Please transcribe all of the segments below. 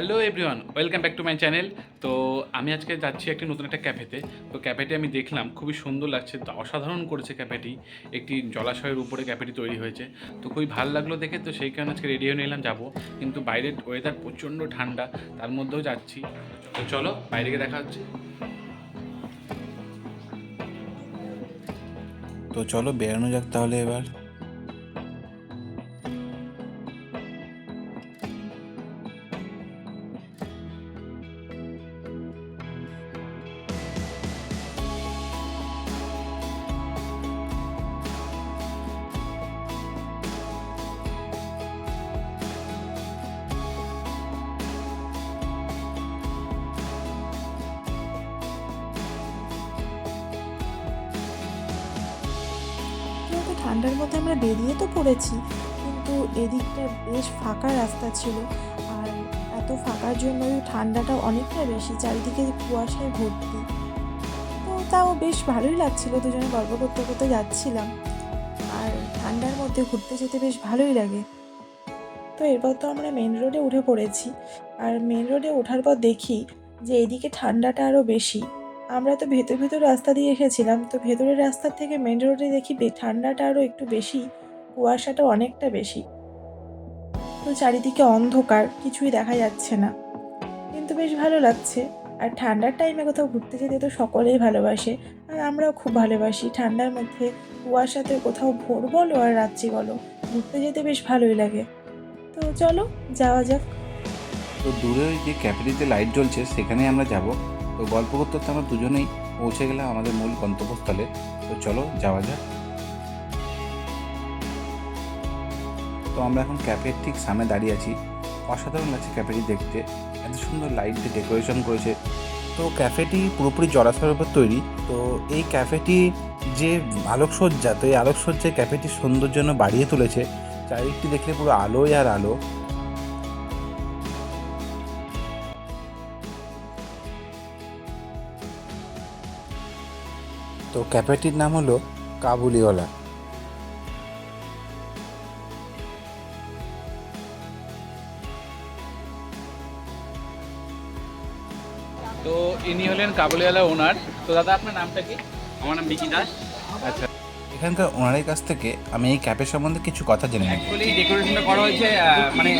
Hello everyone welcome back to my channel তো আমি আজকে যাচ্ছি একটি নতুন একটা ক্যাফেতে তো ক্যাফেটি আমি দেখলাম, খুবই সুন্দর লাগছে। অসাধারণ করেছে ক্যাফেটি একটি জলাশয়ের উপরে ক্যাফেটি তৈরি হয়েছে। তো খুবই ভালো লাগল দেখে। তো সেই কারণে আজকে রেডি হয়ে নিলাম, যাব। কিন্তু বাইরের ওয়েদার প্রচণ্ড ঠান্ডা। তার মধ্যেও যাচ্ছি। তো চলো, বাইরে গিয়ে দেখা হচ্ছে। তো চলো বেরানো যাক তাহলে এবার। ঠান্ডার মধ্যে আমরা বেরিয়ে তো পড়েছি, কিন্তু এদিকটা বেশ ফাঁকা রাস্তা ছিল। আর এত ফাঁকার জন্য ঠান্ডাটা অনেকটা বেশি, চারিদিকে কুয়াশায় ভর্তি। তো তাও বেশ ভালোই লাগছিল, দুজনে গল্প করতে করতে যাচ্ছিলাম। আর ঠান্ডার মধ্যে ঘুরতে যেতে বেশ ভালোই লাগে। তো এরপর তো আমরা মেন রোডে উঠে পড়েছি। আর মেন রোডে ওঠার পর দেখি যে এদিকে ঠান্ডাটা আরও বেশি। আমরা তো ভেতর ভেতর রাস্তা দিয়ে এসেছিলাম, তো ভেতরের রাস্তার থেকে মেন রোডে দেখি ঠান্ডাটা আরও একটু বেশি, কুয়াশাটা অনেকটা বেশি। তো চারিদিকে অন্ধকার, কিছুই দেখা যাচ্ছে না। কিন্তু বেশ ভালো লাগছে। আর ঠান্ডার টাইমে কোথাও ঘুরতে যেতে তো সকলেই ভালোবাসে, আর আমরাও খুব ভালোবাসি। ঠান্ডার মধ্যে কুয়াশাতে কোথাও ভোর বলো আর রাত্রি বলো, ঘুরতে যেতে বেশ ভালোই লাগে। তো চলো, যাওয়া যাক। তো দূরে ওই যে ক্যাফেটিতে লাইট জ্বলছে সেখানে আমরা যাব। তো গল্প করতে করতে আমরা দুজনেই পৌঁছে গেলাম আমাদের মূল গন্তব্যস্থলে। তো চলো, যাওয়া যাক। তো আমরা এখন ক্যাফের ঠিক সামনে দাঁড়িয়ে আছি। অসাধারণ লাগছে ক্যাফেটি দেখতে। এত সুন্দর লাইট দিয়ে ডেকোরেশন করেছে। তো ক্যাফেটি পুরোপুরি জলাশয়ের উপর তৈরি। তো এই ক্যাফেটি যে আলোকসজ্জা, তো এই আলোকসজ্জায় ক্যাফেটির সৌন্দর্য বাড়িয়ে তুলেছে, চারিদিকটি দেখলে পুরো আলোয় আর আলো। তো ক্যাফেটির নাম হলো কাবুলিওয়ালা। তো ইনি হলেন কাবুলিওয়ালা ওনার। তো দাদা আপনার নামটা কি? আমার নাম বিকি দাস। আচ্ছা। এখানকার ওনারের কাছ থেকে আমি এই ক্যাফের সম্বন্ধে কিছু কথা জেনে নেব। অ্যাকচুয়ালি ডেকোরেশনটা করা হয়েছে মানে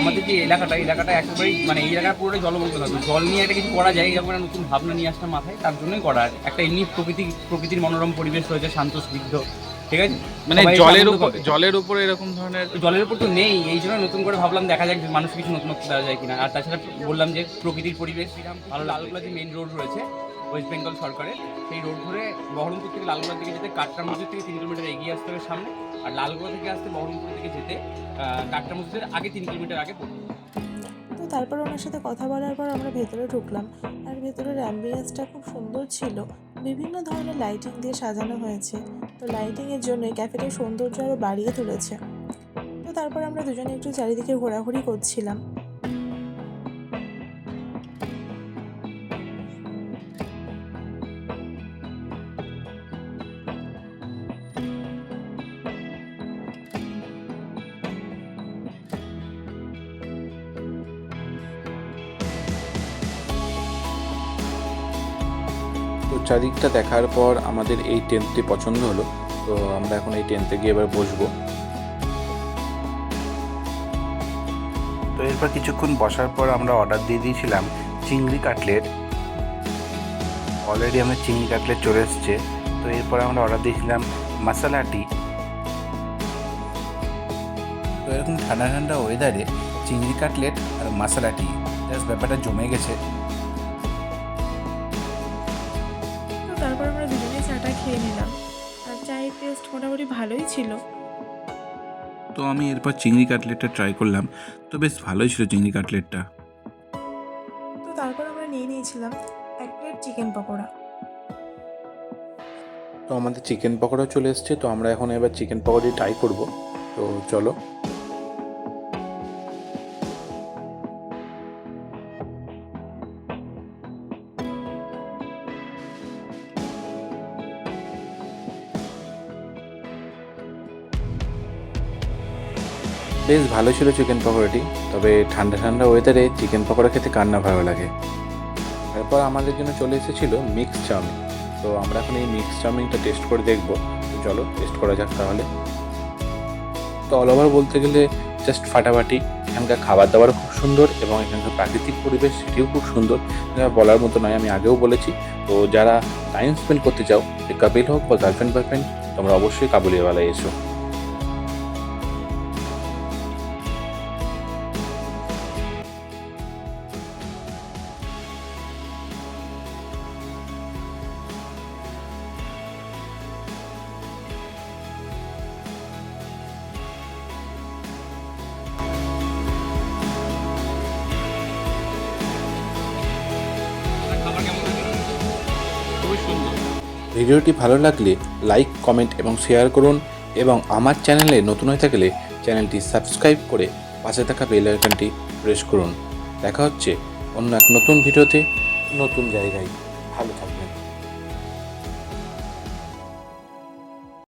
আমাদের যে এলাকাটা এলাকাটা একেবারেই মানে এই এলাকা পুরোটাই জলমগ্ন থাকবে জল নিয়ে একটা কিছু করা যায় এরকম একটা নতুন ভাবনা নিয়ে আসলাম মাথায় তার জন্যই করা একটা এমনি প্রকৃতি প্রকৃতির মনোরম পরিবেশ রয়েছে শান্ত স্নিগ্ধ ঠিক আছে? মানে জলের উপর জলের উপরে এরকম ধরনের জলের উপর তো নেই এই জন্য নতুন করে ভাবলাম দেখা যাক মানুষ কিছু নতুন দেওয়া যায় কিনা। আর তাছাড়া বললাম যে প্রকৃতির পরিবেশ ভালো লালগোলা যে মেন রোড রয়েছে। ওয়েস্ট বেঙ্গল সরকারের সেই রোড ধরে বহরমপুর থেকে লালগোলার দিকে যেতে কাটরা মসজিদ থেকে তিন কিলোমিটার এগিয়ে আসতে হবে সামনে, আর লালগোলা থেকে আসতে বহরমপুর থেকে যেতে কাটরা মসজিদের আগে তিন কিলোমিটার আগে পড়বে। তো তারপর ওনার সাথে কথা বলার পর আমরা ভেতরে ঢুকলাম, আর ভেতরের অ্যাম্বিয়েন্সটা খুব সুন্দর ছিল। বিভিন্ন ধরনের লাইটিং দিয়ে সাজানো হয়েছে। তো লাইটিংয়ের জন্য ক্যাফেটার সৌন্দর্য আরও বাড়িয়ে তুলেছে। তো তারপর আমরা দুজনে একটু চারিদিকে ঘোরাঘুরি করছিলাম। চারিদিকটা দেখার পর আমাদের এই টেন্টটি পছন্দ হলো। তো আমরা এখন এই টেন্টে গিয়ে এবার বসবো। তো এরপর কিছুক্ষণ বসার পর আমরা অর্ডার দিয়ে দিয়েছিলাম চিংড়ি কাটলেট। অলরেডি আমাদের চিংড়ি কাটলেট চলে এসছে। তো এরপর আমরা অর্ডার দিয়েছিলাম মশালা টি তো এরকম ঠান্ডা ঠান্ডা ওয়েদারে চিংড়ি কাটলেট আর মশালা টি জাস্ট ব্যাপারটা জমে গেছে। খেয়ে নিলাম। আর চায়ের টেস্ট মোটামুটি ভালোই ছিল। তো আমি এরপর চিংড়ি কাটলেটটা ট্রাই করলাম। তো বেশ ভালোই ছিল চিংড়ি কাটলেটটা। তো তারপর আমরা নিয়ে নিয়েছিলাম এক প্লেট চিকেন পকোড়া। তো আমাদের চিকেন পকোড়া চলে এসছে। তো আমরা এখন এবার চিকেন পকোড়ি ট্রাই করব। তো চলো। বেশ ভালো ছিল চিকেন পকোড়াটি, তবে ঠান্ডা ঠান্ডা ওয়েদারে চিকেন পকোড়া খেতে কার না ভালো লাগে। তারপর আমাদের জন্য চলে এসেছিল মিক্স চাউমিন তো আমরা এখন এই মিক্স চাউমিনটা টেস্ট করে দেখব। চলো টেস্ট করা যাক তাহলে। তো অল ওভার বলতে গেলে জাস্ট ফাটাফাটি। এখানকার খাবার দাবার খুব সুন্দর এবং এখানকার প্রাকৃতিক পরিবেশ সেটিও খুব সুন্দর। বলার মতো নয়, আমি আগেও বলেছি। তো যারা টাইম স্পেন্ড করতে চাও, সে কাপিল হোক বা গার্লফ্রেন্ড বয়ফ্রেন্ড তোমরা অবশ্যই কাবুলিওয়ালায় এসো। ভিডিওটি ভালো লাগলে লাইক, কমেন্ট এবং শেয়ার করুন এবং আমার চ্যানেলে নতুন হয়ে থাকলে চ্যানেলটি সাবস্ক্রাইব করে পাশে থাকা বেল আইকনটি প্রেস করুন। দেখা হচ্ছে অন্য এক নতুন ভিডিওতে, নতুন জায়গায়। ভালো থাকবেন।